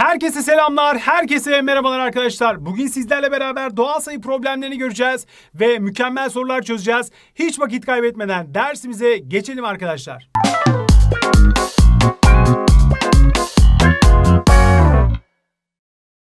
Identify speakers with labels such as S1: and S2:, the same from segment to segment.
S1: Herkese selamlar, herkese merhabalar arkadaşlar. Bugün sizlerle beraber doğal sayı problemlerini göreceğiz ve mükemmel sorular çözeceğiz. Hiç vakit kaybetmeden dersimize geçelim arkadaşlar.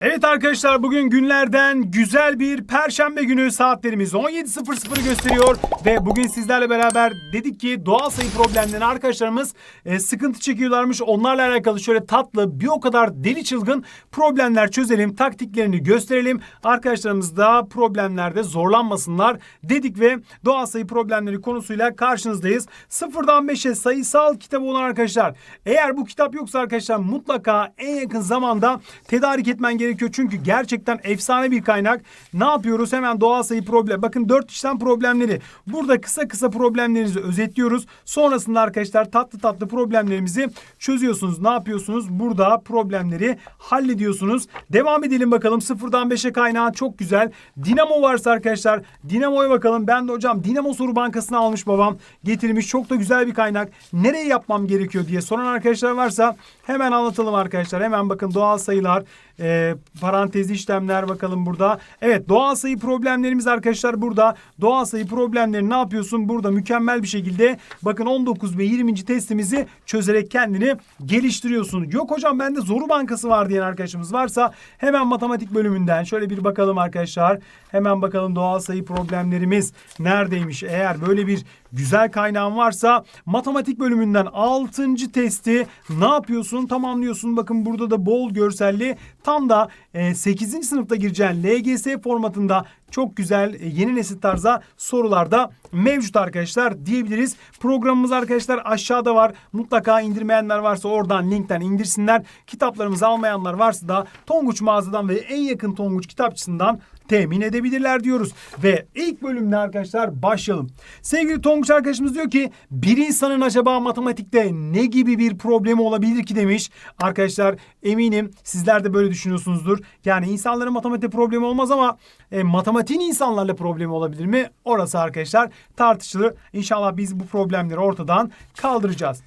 S1: Evet arkadaşlar bugün günlerden güzel bir perşembe günü saatlerimiz 17.00'ı gösteriyor ve bugün sizlerle beraber dedik ki doğal sayı problemlerini arkadaşlarımız e, sıkıntı çekiyorlarmış. Onlarla alakalı şöyle tatlı bir o kadar deli çılgın problemler çözelim, taktiklerini gösterelim. Arkadaşlarımız da problemlerde zorlanmasınlar dedik ve doğal sayı problemleri konusuyla karşınızdayız. Sıfırdan 5'e sayısal kitabı olan arkadaşlar eğer bu kitap yoksa arkadaşlar mutlaka en yakın zamanda tedarik etmen gerekiyor. Çünkü gerçekten efsane bir kaynak. Ne yapıyoruz? Hemen doğal sayı problem. Bakın 4 işlem problemleri. Burada kısa kısa problemlerinizi özetliyoruz. Sonrasında arkadaşlar tatlı tatlı problemlerimizi çözüyorsunuz. Ne yapıyorsunuz? Burada problemleri hallediyorsunuz. Devam edelim bakalım. Sıfırdan 5'e kaynağı çok güzel. Dinamo varsa arkadaşlar Dinamo'ya bakalım. Ben de hocam Dinamo soru bankasını almış babam. Getirmiş. Çok da güzel bir kaynak. Nereye yapmam gerekiyor diye soran arkadaşlar varsa hemen anlatalım arkadaşlar. Hemen bakın doğal sayılar, e, parantezi işlemler bakalım burada. Evet doğal sayı problemlerimiz arkadaşlar burada. Doğal sayı problemleri ne yapıyorsun? Burada mükemmel bir şekilde bakın 19 ve 20. testimizi çözerek kendini geliştiriyorsun. Yok hocam bende zoru bankası var diyen arkadaşımız varsa hemen matematik bölümünden şöyle bir bakalım arkadaşlar. Hemen bakalım doğal sayı problemlerimiz neredeymiş? Eğer böyle bir güzel kaynağın varsa matematik bölümünden 6. testi ne yapıyorsun? Tamamlıyorsun. Bakın burada da bol görselli tam da e, 8. sınıfta gireceğin LGS formatında çok güzel e, yeni nesil tarza sorularda mevcut arkadaşlar diyebiliriz. Programımız arkadaşlar aşağıda var. Mutlaka indirmeyenler varsa oradan linkten indirsinler. Kitaplarımızı almayanlar varsa da Tonguç mağazadan ve en yakın Tonguç kitapçısından temin edebilirler diyoruz. Ve ilk bölümde arkadaşlar başlayalım. Sevgili Tonguç arkadaşımız diyor ki bir insanın acaba matematikte ne gibi bir problemi olabilir ki demiş. Arkadaşlar eminim sizler de böyle düşünüyorsunuzdur. Yani insanların matematik problemi olmaz ama e, matematiğin insanlarla problemi olabilir mi? Orası arkadaşlar tartışılır. İnşallah biz bu problemleri ortadan kaldıracağız.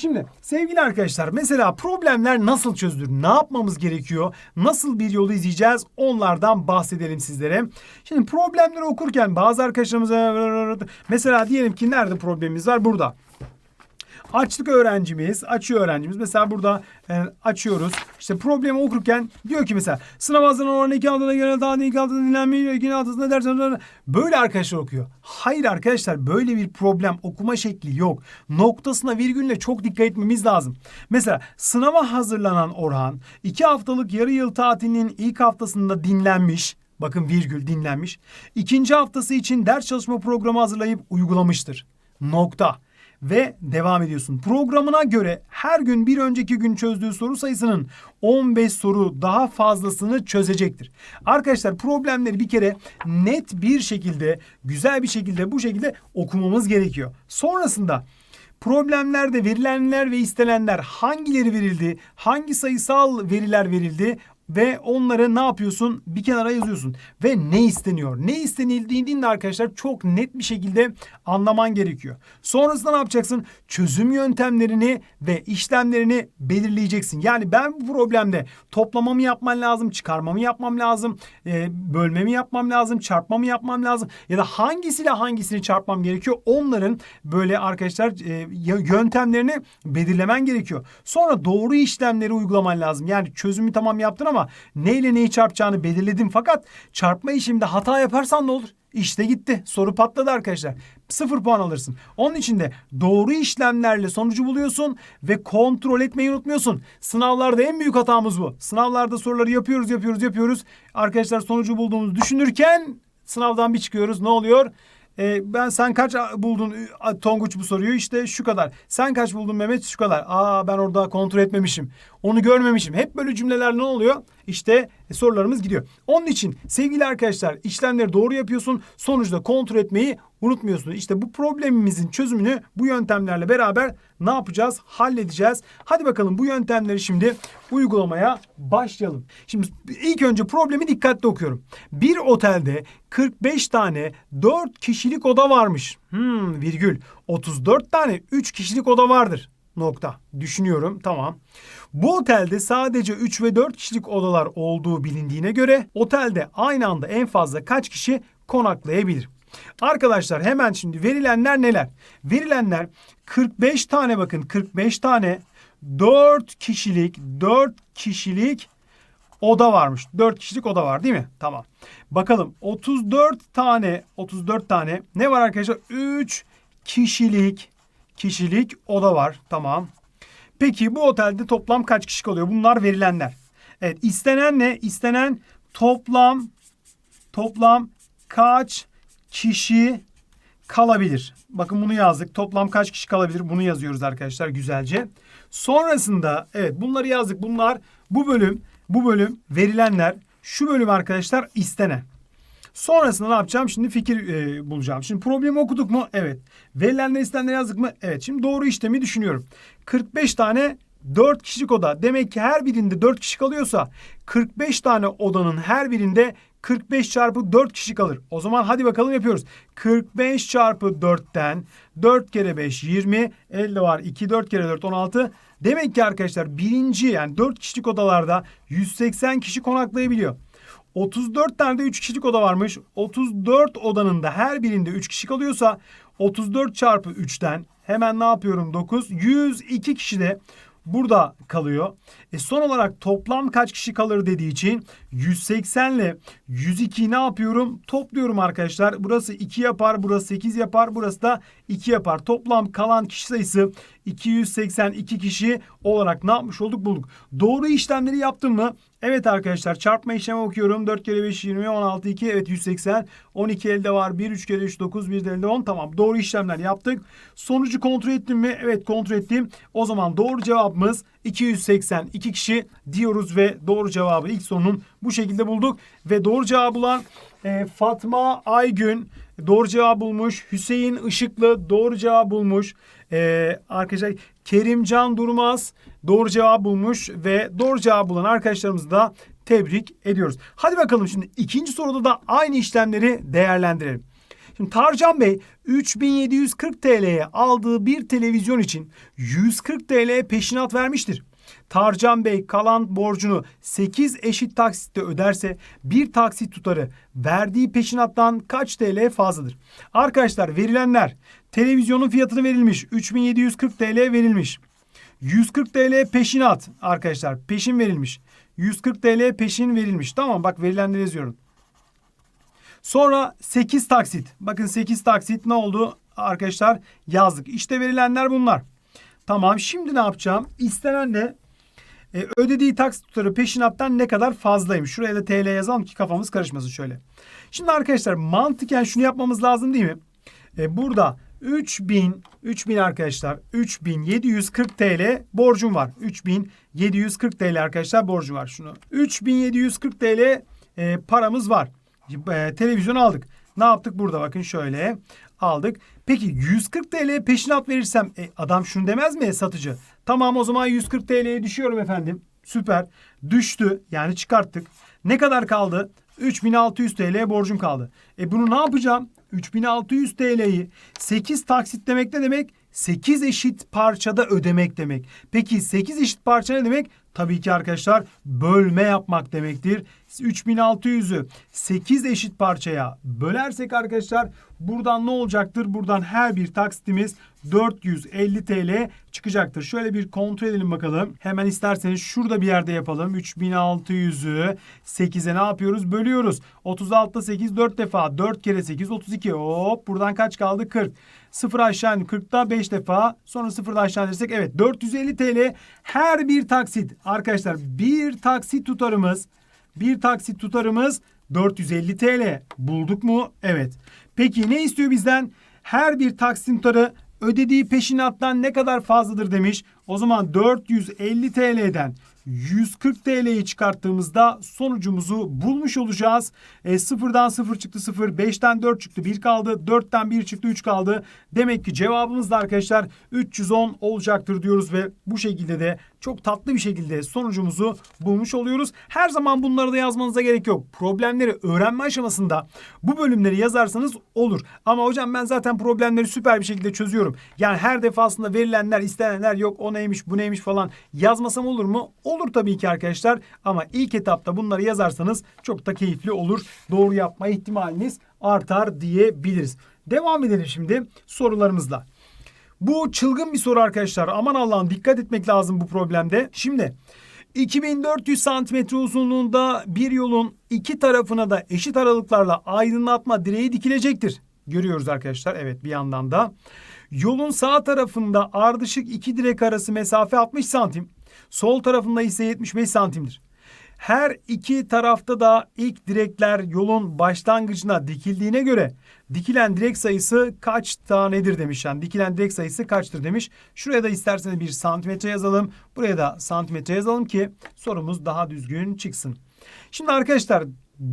S1: Şimdi sevgili arkadaşlar mesela problemler nasıl çözülür? Ne yapmamız gerekiyor? Nasıl bir yolu izleyeceğiz? Onlardan bahsedelim sizlere. Şimdi problemleri okurken bazı arkadaşlarımıza mesela diyelim ki nerede problemimiz var? Burada. Açlık öğrencimiz, açıyor öğrencimiz. Mesela burada e, açıyoruz. İşte problemi okurken diyor ki mesela sınav hazırlanan oranı iki altında genel daha iki altında dinlenmeyi iki altında dersen böyle arkadaşlar okuyor. Hayır arkadaşlar böyle bir problem okuma şekli yok. Noktasına virgülle çok dikkat etmemiz lazım. Mesela sınava hazırlanan Orhan iki haftalık yarı yıl tatilinin ilk haftasında dinlenmiş. Bakın virgül dinlenmiş. İkinci haftası için ders çalışma programı hazırlayıp uygulamıştır. Nokta ve devam ediyorsun. Programına göre her gün bir önceki gün çözdüğü soru sayısının 15 soru daha fazlasını çözecektir. Arkadaşlar problemleri bir kere net bir şekilde, güzel bir şekilde bu şekilde okumamız gerekiyor. Sonrasında problemlerde verilenler ve istenenler hangileri verildi, hangi sayısal veriler verildi ve onları ne yapıyorsun? Bir kenara yazıyorsun. Ve ne isteniyor? Ne istenildiğini de arkadaşlar çok net bir şekilde anlaman gerekiyor. Sonrasında ne yapacaksın? Çözüm yöntemlerini ve işlemlerini belirleyeceksin. Yani ben bu problemde toplamamı yapman lazım, çıkarmamı yapmam lazım, e, bölmemi yapmam lazım, çarpmamı yapmam lazım ya da hangisiyle hangisini çarpmam gerekiyor? Onların böyle arkadaşlar e, yöntemlerini belirlemen gerekiyor. Sonra doğru işlemleri uygulaman lazım. Yani çözümü tamam yaptın ama ama neyle neyi çarpacağını belirledim fakat çarpma işimde hata yaparsan ne olur? İşte gitti. Soru patladı arkadaşlar. Sıfır puan alırsın. Onun için de doğru işlemlerle sonucu buluyorsun ve kontrol etmeyi unutmuyorsun. Sınavlarda en büyük hatamız bu. Sınavlarda soruları yapıyoruz, yapıyoruz, yapıyoruz. Arkadaşlar sonucu bulduğumuzu düşünürken sınavdan bir çıkıyoruz. Ne oluyor? E, ben sen kaç buldun Tonguç bu soruyu? İşte şu kadar. Sen kaç buldun Mehmet? Şu kadar. Aa ben orada kontrol etmemişim. Onu görmemişim. Hep böyle cümleler ne oluyor? İşte e, sorularımız gidiyor. Onun için sevgili arkadaşlar işlemleri doğru yapıyorsun. Sonuçta kontrol etmeyi unutmuyorsunuz. İşte bu problemimizin çözümünü bu yöntemlerle beraber ne yapacağız? Halledeceğiz. Hadi bakalım bu yöntemleri şimdi uygulamaya başlayalım. Şimdi ilk önce problemi dikkatli okuyorum. Bir otelde 45 tane 4 kişilik oda varmış. Hmm, virgül. 34 tane 3 kişilik oda vardır. Nokta. Düşünüyorum. Tamam. Bu otelde sadece 3 ve 4 kişilik odalar olduğu bilindiğine göre otelde aynı anda en fazla kaç kişi konaklayabilir? Arkadaşlar hemen şimdi verilenler neler? Verilenler 45 tane bakın 45 tane 4 kişilik 4 kişilik oda varmış. 4 kişilik oda var değil mi? Tamam. Bakalım 34 tane 34 tane ne var arkadaşlar? 3 kişilik kişilik oda var. Tamam. Peki bu otelde toplam kaç kişi kalıyor? Bunlar verilenler. Evet istenen ne? İstenen toplam toplam kaç kişi kalabilir? Bakın bunu yazdık. Toplam kaç kişi kalabilir? Bunu yazıyoruz arkadaşlar güzelce. Sonrasında evet bunları yazdık. Bunlar bu bölüm bu bölüm verilenler. Şu bölüm arkadaşlar istenen. Sonrasında ne yapacağım? Şimdi fikir e, bulacağım. Şimdi problemi okuduk mu? Evet. Verilenler istenenleri yazdık mı? Evet. Şimdi doğru işlemi düşünüyorum. 45 tane 4 kişilik oda. Demek ki her birinde 4 kişi kalıyorsa 45 tane odanın her birinde 45 çarpı 4 kişi kalır. O zaman hadi bakalım yapıyoruz. 45 çarpı 4'ten 4 kere 5 20. Elde var 2 4 kere 4 16. Demek ki arkadaşlar birinci yani 4 kişilik odalarda 180 kişi konaklayabiliyor. 34 tane de 3 kişilik oda varmış. 34 odanın da her birinde 3 kişi kalıyorsa 34 çarpı 3'ten hemen ne yapıyorum 9? 102 kişi de burada kalıyor. E son olarak toplam kaç kişi kalır dediği için 180 ile 102 ne yapıyorum? Topluyorum arkadaşlar. Burası 2 yapar, burası 8 yapar, burası da 2 yapar. Toplam kalan kişi sayısı 282 kişi olarak ne yapmış olduk bulduk. Doğru işlemleri yaptım mı? Evet arkadaşlar çarpma işlemi okuyorum. 4 kere 5 20 16 2 evet 180. 12 elde var. 1 3 kere 3 9 1 de elde 10 tamam. Doğru işlemler yaptık. Sonucu kontrol ettim mi? Evet kontrol ettim. O zaman doğru cevabımız 282 kişi diyoruz ve doğru cevabı ilk sorunun bu şekilde bulduk. Ve doğru cevabı bulan e, Fatma Aygün doğru cevabı bulmuş. Hüseyin Işıklı doğru cevabı bulmuş. E, arkadaşlar Kerimcan Durmaz doğru cevabı bulmuş ve doğru cevabı bulan arkadaşlarımızı da tebrik ediyoruz. Hadi bakalım şimdi ikinci soruda da aynı işlemleri değerlendirelim. Şimdi Tarcan Bey 3740 TL'ye aldığı bir televizyon için 140 TL peşinat vermiştir. Tarcan Bey kalan borcunu 8 eşit taksitte öderse bir taksit tutarı verdiği peşinattan kaç TL fazladır? Arkadaşlar verilenler televizyonun fiyatını verilmiş 3740 TL verilmiş. 140 TL peşinat arkadaşlar peşin verilmiş. 140 TL peşin verilmiş. Tamam bak verilenleri yazıyorum. Sonra 8 taksit. Bakın 8 taksit ne oldu arkadaşlar? Yazdık. İşte verilenler bunlar. Tamam şimdi ne yapacağım? İstenen de e, ödediği taksit tutarı peşinattan ne kadar fazlaymış. Şuraya da TL yazalım ki kafamız karışmasın şöyle. Şimdi arkadaşlar mantıken şunu yapmamız lazım değil mi? E, burada 3000 3000 arkadaşlar 3740 TL borcum var. 3740 TL arkadaşlar borcum var şunu. 3740 TL e, paramız var. E, televizyon aldık. Ne yaptık burada bakın şöyle aldık. Peki 140 TL peşinat verirsem e, adam şunu demez mi satıcı? Tamam o zaman 140 TL'ye düşüyorum efendim. Süper. Düştü yani çıkarttık. Ne kadar kaldı? 3600 TL borcum kaldı. E bunu ne yapacağım? 3600 TL'yi 8 taksit demek ne demek? 8 eşit parçada ödemek demek. Peki 8 eşit parça ne demek? Tabii ki arkadaşlar bölme yapmak demektir. 3600'ü 8 eşit parçaya bölersek arkadaşlar buradan ne olacaktır? Buradan her bir taksitimiz 450 TL çıkacaktır. Şöyle bir kontrol edelim bakalım. Hemen isterseniz şurada bir yerde yapalım. 3600'ü 8'e ne yapıyoruz? Bölüyoruz. 36'da 8 4 defa. 4 kere 8 32. Hop buradan kaç kaldı? 40. 0 aşağı indim. 40'da 5 defa. Sonra 0'da aşağı indirsek evet 450 TL her bir taksit. Arkadaşlar bir taksit tutarımız bir taksit tutarımız 450 TL. Bulduk mu? Evet. Peki ne istiyor bizden? Her bir taksit tutarı ödediği peşinattan ne kadar fazladır demiş. O zaman 450 TL'den 140 TL'yi çıkarttığımızda sonucumuzu bulmuş olacağız. E, sıfırdan 0 çıktı 0, 5'ten 4 çıktı 1 kaldı, 4'ten 1 çıktı 3 kaldı. Demek ki cevabımız da arkadaşlar 310 olacaktır diyoruz ve bu şekilde de çok tatlı bir şekilde sonucumuzu bulmuş oluyoruz. Her zaman bunları da yazmanıza gerek yok. Problemleri öğrenme aşamasında bu bölümleri yazarsanız olur. Ama hocam ben zaten problemleri süper bir şekilde çözüyorum. Yani her defasında verilenler, istenenler yok o neymiş, bu neymiş falan yazmasam olur mu? Olur tabii ki arkadaşlar. Ama ilk etapta bunları yazarsanız çok da keyifli olur. Doğru yapma ihtimaliniz artar diyebiliriz. Devam edelim şimdi sorularımızla. Bu çılgın bir soru arkadaşlar. Aman Allah'ım dikkat etmek lazım bu problemde. Şimdi 2400 santimetre uzunluğunda bir yolun iki tarafına da eşit aralıklarla aydınlatma direği dikilecektir. Görüyoruz arkadaşlar. Evet bir yandan da. Yolun sağ tarafında ardışık iki direk arası mesafe 60 santim. Sol tarafında ise 75 santimdir. Her iki tarafta da ilk direkler yolun başlangıcına dikildiğine göre dikilen direk sayısı kaç tanedir demiş. Yani dikilen direk sayısı kaçtır demiş. Şuraya da isterseniz bir santimetre yazalım. Buraya da santimetre yazalım ki sorumuz daha düzgün çıksın. Şimdi arkadaşlar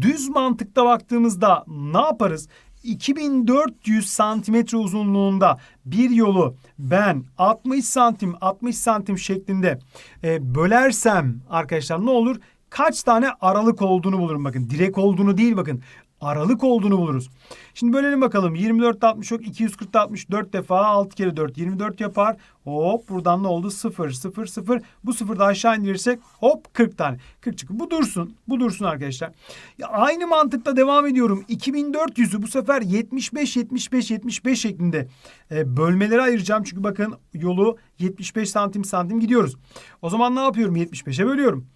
S1: düz mantıkta baktığımızda ne yaparız? 2400 santimetre uzunluğunda bir yolu ben 60 santim 60 santim şeklinde e, bölersem arkadaşlar ne olur? Kaç tane aralık olduğunu bulurum bakın. Direk olduğunu değil bakın. Aralık olduğunu buluruz. Şimdi bölelim bakalım. 24 60 yok. 240 60 4 defa 6 kere 4 24 yapar. Hop buradan ne oldu? 0 0 0. Bu sıfırı da aşağı indirirsek hop 40 tane. 40 çıkıyor. Bu dursun. Bu dursun arkadaşlar. Ya aynı mantıkla devam ediyorum. 2400'ü bu sefer 75 75 75 şeklinde e, bölmelere ayıracağım. Çünkü bakın yolu 75 santim santim gidiyoruz. O zaman ne yapıyorum? 75'e bölüyorum.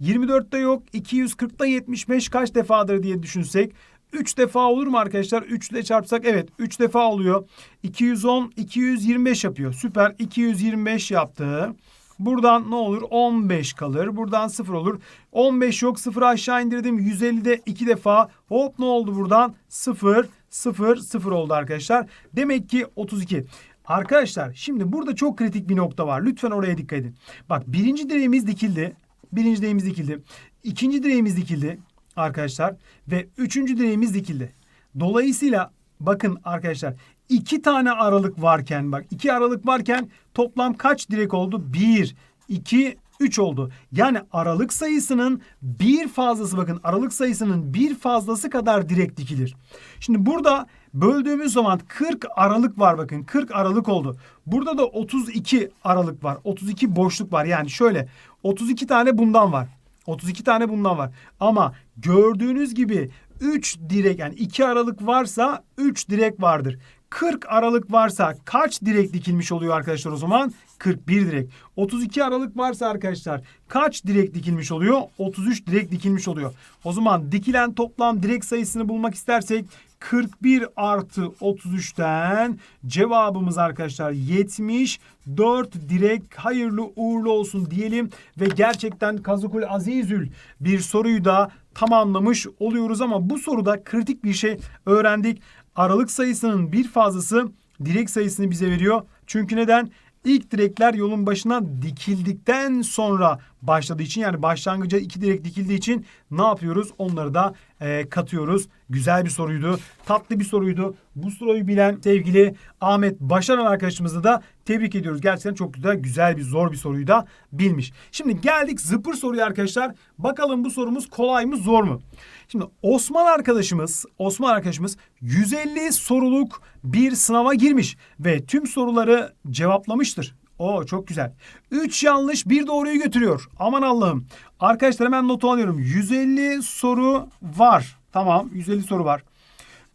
S1: 24'te yok. 240'da 75 kaç defadır diye düşünsek. 3 defa olur mu arkadaşlar? 3 ile çarpsak evet 3 defa oluyor. 210, 225 yapıyor. Süper 225 yaptı. Buradan ne olur? 15 kalır. Buradan 0 olur. 15 yok. 0 aşağı indirdim. 150'de 2 defa. Hop ne oldu buradan? 0, 0, 0 oldu arkadaşlar. Demek ki 32. Arkadaşlar şimdi burada çok kritik bir nokta var. Lütfen oraya dikkat edin. Bak birinci direğimiz dikildi. Birinci direğimiz dikildi. İkinci direğimiz dikildi arkadaşlar. Ve üçüncü direğimiz dikildi. Dolayısıyla bakın arkadaşlar iki tane aralık varken bak iki aralık varken toplam kaç direk oldu? Bir, iki, 3 oldu. Yani aralık sayısının bir fazlası bakın aralık sayısının bir fazlası kadar direkt dikilir. Şimdi burada böldüğümüz zaman 40 aralık var bakın 40 aralık oldu. Burada da 32 aralık var. 32 boşluk var. Yani şöyle 32 tane bundan var. 32 tane bundan var. Ama gördüğünüz gibi 3 direk yani 2 aralık varsa 3 direk vardır. 40 aralık varsa kaç direk dikilmiş oluyor arkadaşlar o zaman? 41 direk. 32 aralık varsa arkadaşlar kaç direk dikilmiş oluyor? 33 direk dikilmiş oluyor. O zaman dikilen toplam direk sayısını bulmak istersek 41 artı 33'ten cevabımız arkadaşlar 74 direk hayırlı uğurlu olsun diyelim ve gerçekten Kazıkul Azizül bir soruyu da tamamlamış oluyoruz ama bu soruda kritik bir şey öğrendik. Aralık sayısının bir fazlası direk sayısını bize veriyor. Çünkü neden? İlk direkler yolun başına dikildikten sonra başladığı için yani başlangıca iki direk dikildiği için ne yapıyoruz? Onları da e, katıyoruz. Güzel bir soruydu. Tatlı bir soruydu. Bu soruyu bilen sevgili Ahmet Başaran arkadaşımızı da tebrik ediyoruz. Gerçekten çok güzel, güzel bir zor bir soruyu da bilmiş. Şimdi geldik zıpır soruya arkadaşlar. Bakalım bu sorumuz kolay mı zor mu? Şimdi Osman arkadaşımız, Osman arkadaşımız 150 soruluk bir sınava girmiş ve tüm soruları cevaplamıştır. O çok güzel. 3 yanlış bir doğruyu götürüyor. Aman Allah'ım. Arkadaşlar hemen notu alıyorum. 150 soru var. Tamam 150 soru var.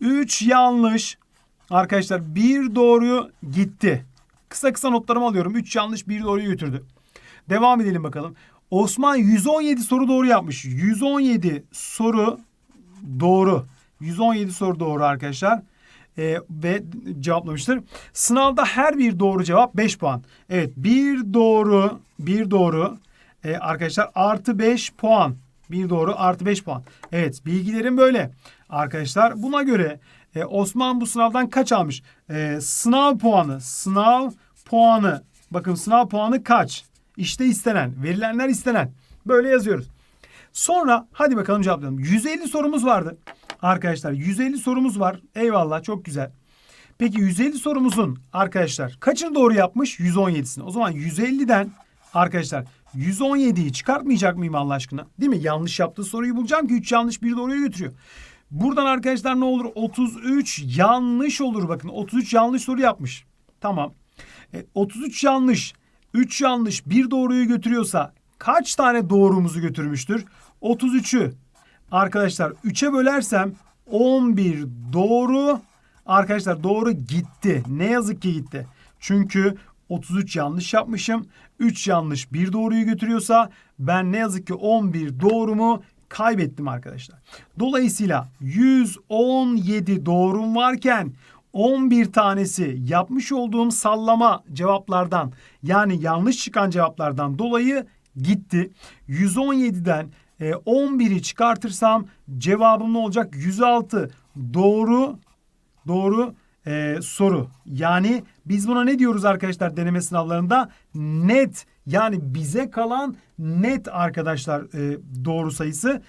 S1: 3 yanlış. Arkadaşlar bir doğru gitti. Kısa kısa notlarımı alıyorum. 3 yanlış bir doğruyu götürdü. Devam edelim bakalım. Osman 117 soru doğru yapmış. 117 soru doğru. 117 soru doğru arkadaşlar. Ee, ve cevaplamıştır. Sınavda her bir doğru cevap 5 puan. Evet bir doğru bir doğru ee, arkadaşlar artı 5 puan. Bir doğru artı 5 puan. Evet bilgilerim böyle. Arkadaşlar buna göre e, Osman bu sınavdan kaç almış? E, sınav puanı. Sınav puanı. Bakın sınav puanı kaç? İşte istenen. Verilenler istenen. Böyle yazıyoruz. Sonra hadi bakalım cevaplayalım. 150 sorumuz vardı. Arkadaşlar 150 sorumuz var. Eyvallah çok güzel. Peki 150 sorumuzun arkadaşlar kaçını doğru yapmış? 117'sini. O zaman 150'den arkadaşlar 117'yi çıkartmayacak mıyım Allah aşkına? Değil mi? Yanlış yaptığı soruyu bulacağım ki 3 yanlış bir doğruya götürüyor. Buradan arkadaşlar ne olur? 33 yanlış olur bakın. 33 yanlış soru yapmış. Tamam. E, 33 yanlış, 3 yanlış, bir doğruyu götürüyorsa kaç tane doğrumuzu götürmüştür? 33'ü arkadaşlar 3'e bölersem 11 doğru arkadaşlar doğru gitti. Ne yazık ki gitti. Çünkü 33 yanlış yapmışım. 3 yanlış bir doğruyu götürüyorsa ben ne yazık ki 11 doğrumu kaybettim arkadaşlar. Dolayısıyla 117 doğrum varken 11 tanesi yapmış olduğum sallama cevaplardan yani yanlış çıkan cevaplardan dolayı gitti. 117'den e, 11'i çıkartırsam cevabım ne olacak? 106 doğru doğru e, soru. Yani biz buna ne diyoruz arkadaşlar deneme sınavlarında? Net yani bize kalan net arkadaşlar e, doğru sayısı.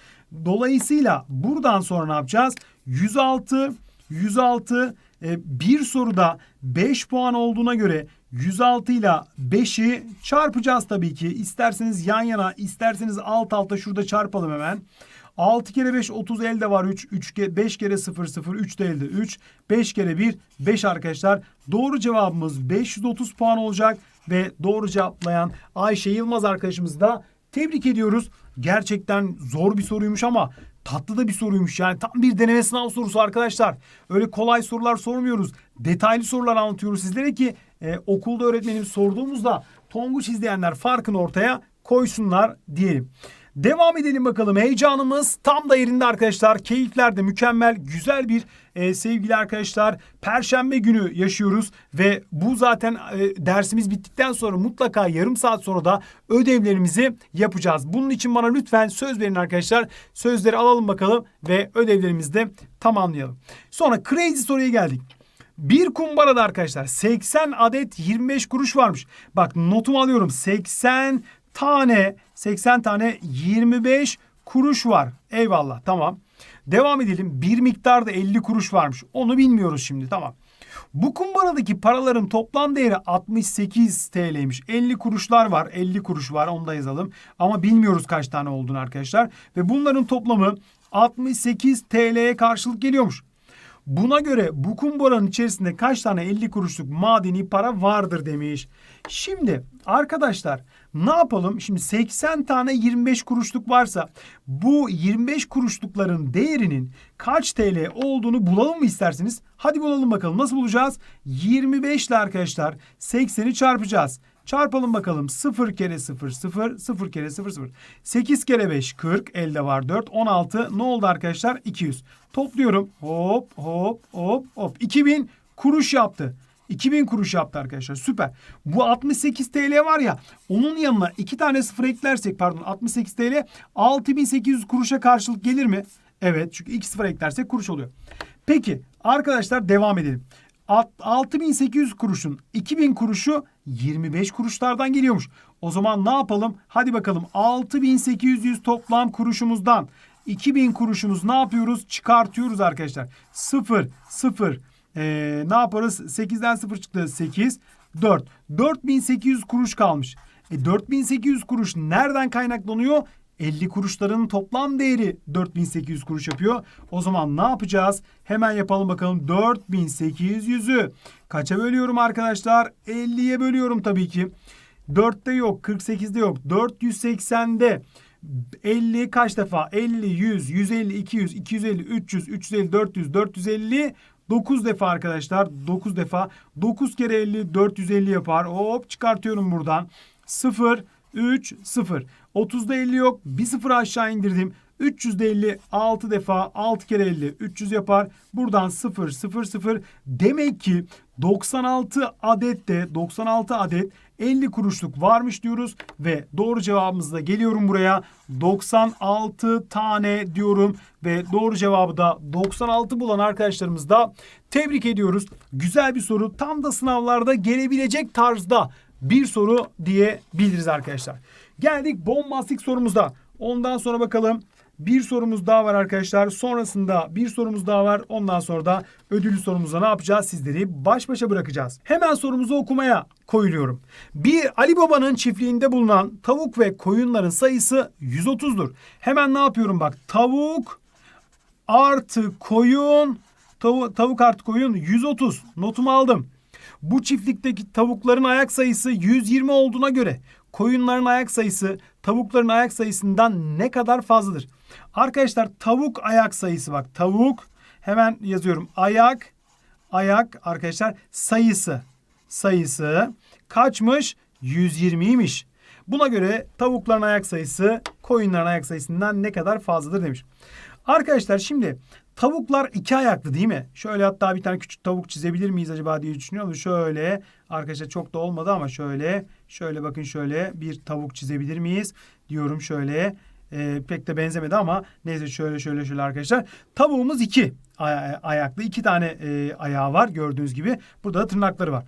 S1: Dolayısıyla buradan sonra ne yapacağız? 106 106 e, bir soruda 5 puan olduğuna göre 106 ile 5'i çarpacağız tabii ki. İsterseniz yan yana, isterseniz alt alta şurada çarpalım hemen. 6 kere 5 30 elde var 3. 3 ke 5 kere 0 0 3 de elde 3. 5 kere 1 5 arkadaşlar. Doğru cevabımız 530 puan olacak ve doğru cevaplayan Ayşe Yılmaz arkadaşımızı da tebrik ediyoruz. Gerçekten zor bir soruymuş ama tatlı da bir soruymuş. Yani tam bir deneme sınav sorusu arkadaşlar. Öyle kolay sorular sormuyoruz. Detaylı sorular anlatıyoruz sizlere ki e, okulda öğretmenimiz sorduğumuzda Tonguç izleyenler farkını ortaya koysunlar diyelim. Devam edelim bakalım. Heyecanımız tam da yerinde arkadaşlar. Keyifler de mükemmel, güzel bir e, sevgili arkadaşlar. Perşembe günü yaşıyoruz ve bu zaten e, dersimiz bittikten sonra mutlaka yarım saat sonra da ödevlerimizi yapacağız. Bunun için bana lütfen söz verin arkadaşlar. Sözleri alalım bakalım ve ödevlerimizi de tamamlayalım. Sonra crazy soruya geldik. Bir kumbarada arkadaşlar 80 adet 25 kuruş varmış. Bak notumu alıyorum. 80 tane 80 tane 25 kuruş var. Eyvallah tamam. Devam edelim. Bir miktarda 50 kuruş varmış. Onu bilmiyoruz şimdi tamam. Bu kumbaradaki paraların toplam değeri 68 TL'ymiş. 50 kuruşlar var. 50 kuruş var. Onu da yazalım. Ama bilmiyoruz kaç tane olduğunu arkadaşlar. Ve bunların toplamı 68 TL'ye karşılık geliyormuş. Buna göre bu kumbaranın içerisinde kaç tane 50 kuruşluk madeni para vardır demiş. Şimdi arkadaşlar ne yapalım? Şimdi 80 tane 25 kuruşluk varsa bu 25 kuruşlukların değerinin kaç TL olduğunu bulalım mı isterseniz? Hadi bulalım bakalım. Nasıl bulacağız? 25 ile arkadaşlar 80'i çarpacağız. Çarpalım bakalım. 0 kere 0 0 0 kere 0 0. 8 kere 5 40 elde var 4 16 ne oldu arkadaşlar? 200. Topluyorum. Hop hop hop hop. 2000 kuruş yaptı. 2000 kuruş yaptı arkadaşlar. Süper. Bu 68 TL var ya onun yanına iki tane sıfır eklersek pardon 68 TL 6800 kuruşa karşılık gelir mi? Evet çünkü iki sıfır eklersek kuruş oluyor. Peki arkadaşlar devam edelim. Alt- 6800 kuruşun 2000 kuruşu 25 kuruşlardan geliyormuş. O zaman ne yapalım? Hadi bakalım 6800 toplam kuruşumuzdan 2000 kuruşumuz ne yapıyoruz? Çıkartıyoruz arkadaşlar. 0 0 ee, ne yaparız? 8'den 0 çıktı 8 4 4800 kuruş kalmış. E 4800 kuruş nereden kaynaklanıyor? 50 kuruşların toplam değeri 4800 kuruş yapıyor. O zaman ne yapacağız? Hemen yapalım bakalım. 4800'ü kaça bölüyorum arkadaşlar? 50'ye bölüyorum tabii ki. 4'te yok, 48'de yok. 480'de 50 kaç defa? 50, 100, 150, 200, 250, 300, 350, 400, 450 9 defa arkadaşlar. 9 defa. 9 kere 50 450 yapar. Hop çıkartıyorum buradan. 0 3 0. 30'da 50 yok. Bir sıfır aşağı indirdim. 300'de 50 6 defa 6 kere 50 300 yapar. Buradan 0 0 0. Demek ki 96 adet de 96 adet 50 kuruşluk varmış diyoruz ve doğru cevabımızla geliyorum buraya. 96 tane diyorum ve doğru cevabı da 96 bulan arkadaşlarımız da tebrik ediyoruz. Güzel bir soru. Tam da sınavlarda gelebilecek tarzda bir soru diyebiliriz arkadaşlar. Geldik bombastik sorumuza. Ondan sonra bakalım bir sorumuz daha var arkadaşlar. Sonrasında bir sorumuz daha var. Ondan sonra da ödüllü sorumuza ne yapacağız? Sizleri baş başa bırakacağız. Hemen sorumuzu okumaya koyuluyorum. Bir Ali Baba'nın çiftliğinde bulunan tavuk ve koyunların sayısı 130'dur. Hemen ne yapıyorum bak. Tavuk artı koyun tavu- tavuk artı koyun 130 notumu aldım. Bu çiftlikteki tavukların ayak sayısı 120 olduğuna göre koyunların ayak sayısı tavukların ayak sayısından ne kadar fazladır? Arkadaşlar tavuk ayak sayısı bak tavuk hemen yazıyorum ayak ayak arkadaşlar sayısı sayısı kaçmış? 120'ymiş. Buna göre tavukların ayak sayısı koyunların ayak sayısından ne kadar fazladır demiş. Arkadaşlar şimdi tavuklar iki ayaklı değil mi? Şöyle hatta bir tane küçük tavuk çizebilir miyiz acaba diye düşünüyorum. Şöyle arkadaşlar çok da olmadı ama şöyle şöyle bakın şöyle bir tavuk çizebilir miyiz? Diyorum şöyle Ee, pek de benzemedi ama neyse şöyle şöyle şöyle arkadaşlar. Tavuğumuz iki ay- ayaklı iki tane e, ayağı var gördüğünüz gibi. Burada da tırnakları var.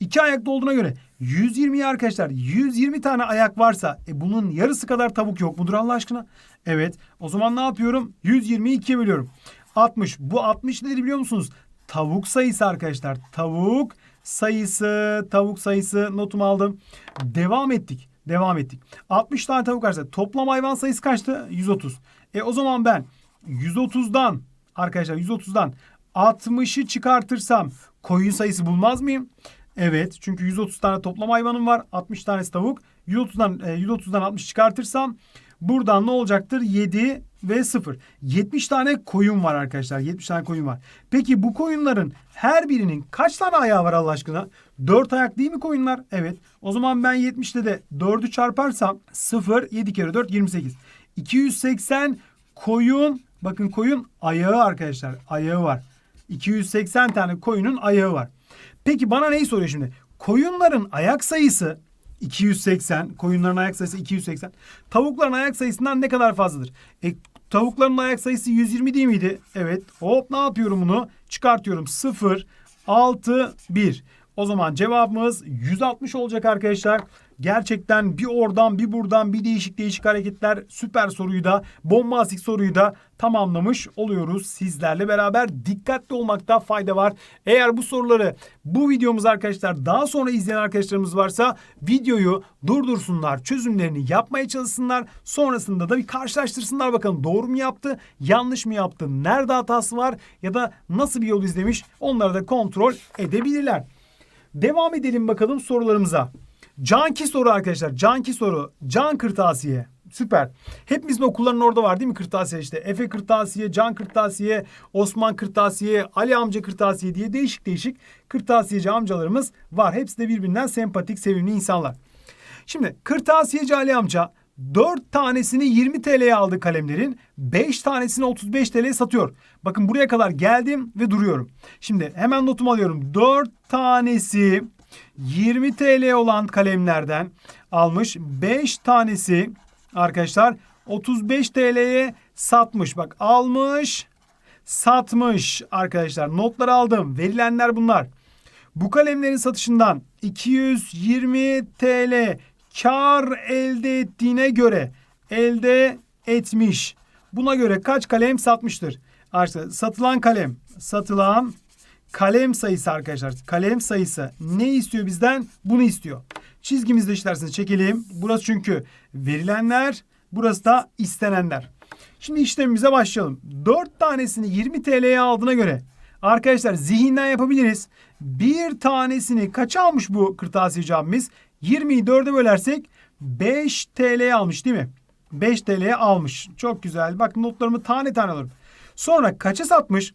S1: İki ayaklı olduğuna göre 120 arkadaşlar 120 tane ayak varsa e bunun yarısı kadar tavuk yok mudur Allah aşkına? Evet. O zaman ne yapıyorum? 120'yi 2'ye bölüyorum. 60. Bu 60 nedir biliyor musunuz? Tavuk sayısı arkadaşlar. Tavuk sayısı, tavuk sayısı notumu aldım. Devam ettik. Devam ettik. 60 tane tavuk varsa toplam hayvan sayısı kaçtı? 130. E o zaman ben 130'dan arkadaşlar 130'dan 60'ı çıkartırsam koyun sayısı bulmaz mıyım? Evet çünkü 130 tane toplam hayvanım var. 60 tanesi tavuk. 130'dan e, 130'dan 60 çıkartırsam buradan ne olacaktır? 7 ve 0. 70 tane koyun var arkadaşlar. 70 tane koyun var. Peki bu koyunların her birinin kaç tane ayağı var Allah aşkına? 4 ayak değil mi koyunlar? Evet. O zaman ben 70'te de 4'ü çarparsam 0 7 kere 4 28. 280 koyun bakın koyun ayağı arkadaşlar. Ayağı var. 280 tane koyunun ayağı var. Peki bana neyi soruyor şimdi? Koyunların ayak sayısı 280. Koyunların ayak sayısı 280. Tavukların ayak sayısından ne kadar fazladır? E, tavukların ayak sayısı 120 değil miydi? Evet. Hop ne yapıyorum bunu? Çıkartıyorum. 0, 6, 1. O zaman cevabımız 160 olacak arkadaşlar. Gerçekten bir oradan bir buradan bir değişik değişik hareketler süper soruyu da bombastik soruyu da tamamlamış oluyoruz sizlerle beraber. Dikkatli olmakta fayda var. Eğer bu soruları bu videomuz arkadaşlar daha sonra izleyen arkadaşlarımız varsa videoyu durdursunlar. Çözümlerini yapmaya çalışsınlar. Sonrasında da bir karşılaştırsınlar bakalım doğru mu yaptı, yanlış mı yaptı, nerede hatası var ya da nasıl bir yol izlemiş onları da kontrol edebilirler. Devam edelim bakalım sorularımıza. Canki soru arkadaşlar. Canki soru. Can kırtasiye. Süper. Hepimizin okulların orada var değil mi kırtasiye işte. Efe kırtasiye, Can kırtasiye, Osman kırtasiye, Ali amca kırtasiye diye değişik değişik kırtasiyeci amcalarımız var. Hepsi de birbirinden sempatik, sevimli insanlar. Şimdi kırtasiyeci Ali amca 4 tanesini 20 TL'ye aldı kalemlerin. 5 tanesini 35 TL'ye satıyor. Bakın buraya kadar geldim ve duruyorum. Şimdi hemen notumu alıyorum. 4 tanesi 20 TL olan kalemlerden almış. 5 tanesi arkadaşlar 35 TL'ye satmış. Bak almış, satmış arkadaşlar. Notları aldım. Verilenler bunlar. Bu kalemlerin satışından 220 TL kar elde ettiğine göre elde etmiş. Buna göre kaç kalem satmıştır? Arkadaşlar satılan kalem, satılan kalem sayısı arkadaşlar. Kalem sayısı ne istiyor bizden? Bunu istiyor. Çizgimizde işlerseniz çekelim. Burası çünkü verilenler, burası da istenenler. Şimdi işlemimize başlayalım. 4 tanesini 20 TL'ye aldığına göre arkadaşlar zihinden yapabiliriz. Bir tanesini kaça almış bu kırtasiyeci abimiz? 20'yi 4'e bölersek 5 TL'ye almış değil mi? 5 TL'ye almış. Çok güzel. Bak notlarımı tane tane alırım. Sonra kaça satmış?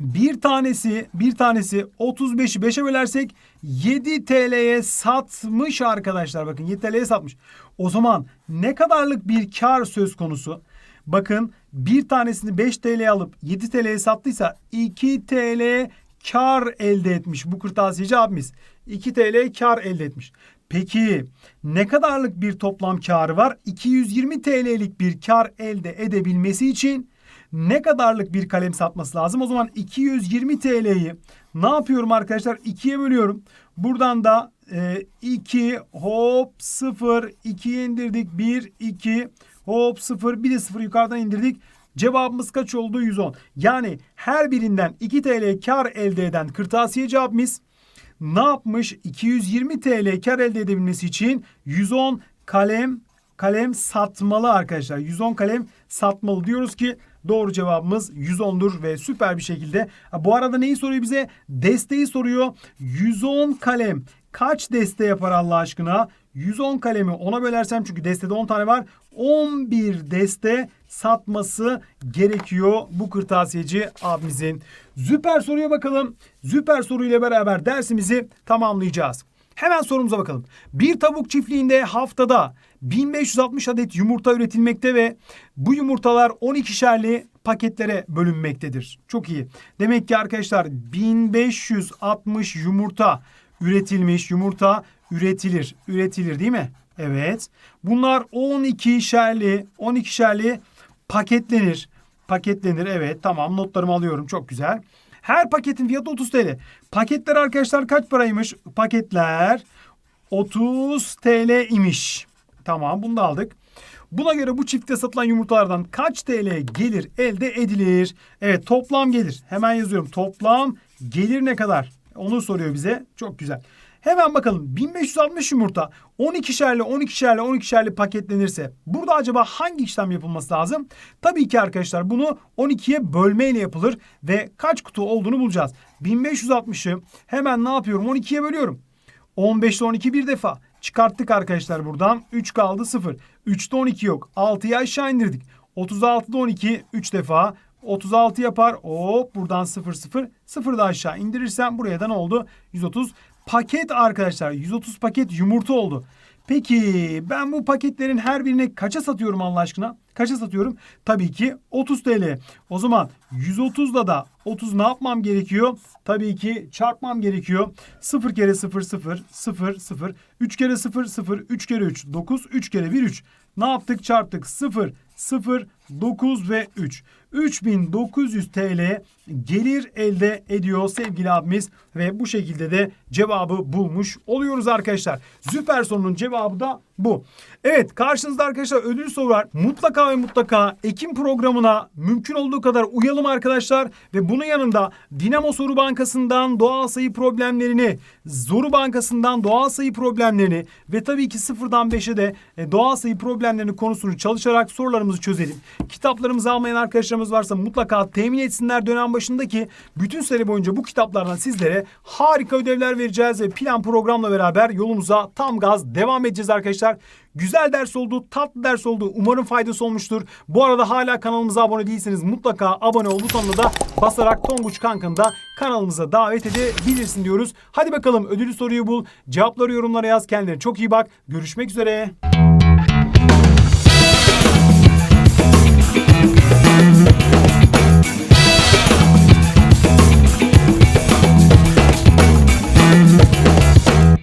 S1: Bir tanesi bir tanesi 35'i 5'e bölersek 7 TL'ye satmış arkadaşlar. Bakın 7 TL'ye satmış. O zaman ne kadarlık bir kar söz konusu? Bakın bir tanesini 5 TL'ye alıp 7 TL'ye sattıysa 2 TL kar elde etmiş bu kırtasiyeci abimiz. 2 TL kar elde etmiş. Peki ne kadarlık bir toplam karı var? 220 TL'lik bir kar elde edebilmesi için ne kadarlık bir kalem satması lazım? O zaman 220 TL'yi ne yapıyorum arkadaşlar? 2'ye bölüyorum. Buradan da e, 2 hop 0 2'ye indirdik. 1 2 Hop 0 bir de 0 yukarıdan indirdik. Cevabımız kaç oldu? 110. Yani her birinden 2 TL kar elde eden kırtasiyeci abimiz ne yapmış? 220 TL kar elde edebilmesi için 110 kalem kalem satmalı arkadaşlar. 110 kalem satmalı diyoruz ki doğru cevabımız 110'dur ve süper bir şekilde. Bu arada neyi soruyor bize? Desteği soruyor. 110 kalem kaç deste yapar Allah aşkına? 110 kalemi 10'a bölersem çünkü destede 10 tane var. 11 deste satması gerekiyor bu kırtasiyeci abimizin. Süper soruya bakalım. Süper soruyla beraber dersimizi tamamlayacağız. Hemen sorumuza bakalım. Bir tavuk çiftliğinde haftada 1560 adet yumurta üretilmekte ve bu yumurtalar 12'şerli paketlere bölünmektedir. Çok iyi. Demek ki arkadaşlar 1560 yumurta üretilmiş yumurta üretilir. Üretilir değil mi? Evet. Bunlar 12'şerli 12'şerli paketlenir. Paketlenir evet tamam notlarımı alıyorum çok güzel. Her paketin fiyatı 30 TL. Paketler arkadaşlar kaç paraymış? Paketler 30 TL imiş. Tamam bunu da aldık. Buna göre bu çifte satılan yumurtalardan kaç TL gelir elde edilir? Evet toplam gelir. Hemen yazıyorum. Toplam gelir ne kadar? Onu soruyor bize. Çok güzel. Hemen bakalım 1560 yumurta 12'şerli 12'şerli 12'şerli paketlenirse burada acaba hangi işlem yapılması lazım? Tabii ki arkadaşlar bunu 12'ye bölmeyle yapılır ve kaç kutu olduğunu bulacağız. 1560'ı hemen ne yapıyorum 12'ye bölüyorum. 15'te 12 bir defa. Çıkarttık arkadaşlar buradan. 3 kaldı 0. 3'te 12 yok. 6'yı aşağı indirdik. 36'da 12 3 defa. 36 yapar. Hop buradan 0 0. 0 da aşağı indirirsem buraya da ne oldu? 130 paket arkadaşlar. 130 paket yumurta oldu. Peki ben bu paketlerin her birini kaça satıyorum Allah aşkına? Kaça satıyorum? Tabii ki 30 TL. O zaman 130'da da 30 ne yapmam gerekiyor? Tabii ki çarpmam gerekiyor. 0 kere 0 0 0 0 3 kere 0 0 3 kere 3 9 3 kere 1 3. Ne yaptık? Çarptık. 0 0 9 ve 3. 3900 TL gelir elde ediyor sevgili abimiz ve bu şekilde de cevabı bulmuş oluyoruz arkadaşlar. Süper sorunun cevabı da bu. Evet karşınızda arkadaşlar ödül soru var. Mutlaka ve mutlaka Ekim programına mümkün olduğu kadar uyalım arkadaşlar ve bunun yanında Dinamo Soru Bankası'ndan doğal sayı problemlerini, Zoru Bankası'ndan doğal sayı problemlerini ve tabii ki sıfırdan 5'e de e, doğal sayı problemlerini konusunu çalışarak sorularımızı çözelim. Kitaplarımızı almayan arkadaşlarımız varsa mutlaka temin etsinler dönem başındaki bütün sene boyunca bu kitaplardan sizlere harika ödevler vereceğiz ve plan programla beraber yolumuza tam gaz devam edeceğiz arkadaşlar. Güzel ders oldu, tatlı ders oldu. Umarım faydası olmuştur. Bu arada hala kanalımıza abone değilseniz mutlaka abone ol butonuna da basarak Tonguç Kank'ın da kanalımıza davet edebilirsin diyoruz. Hadi bakalım ödülü soruyu bul. Cevapları yorumlara yaz. Kendine çok iyi bak. Görüşmek üzere.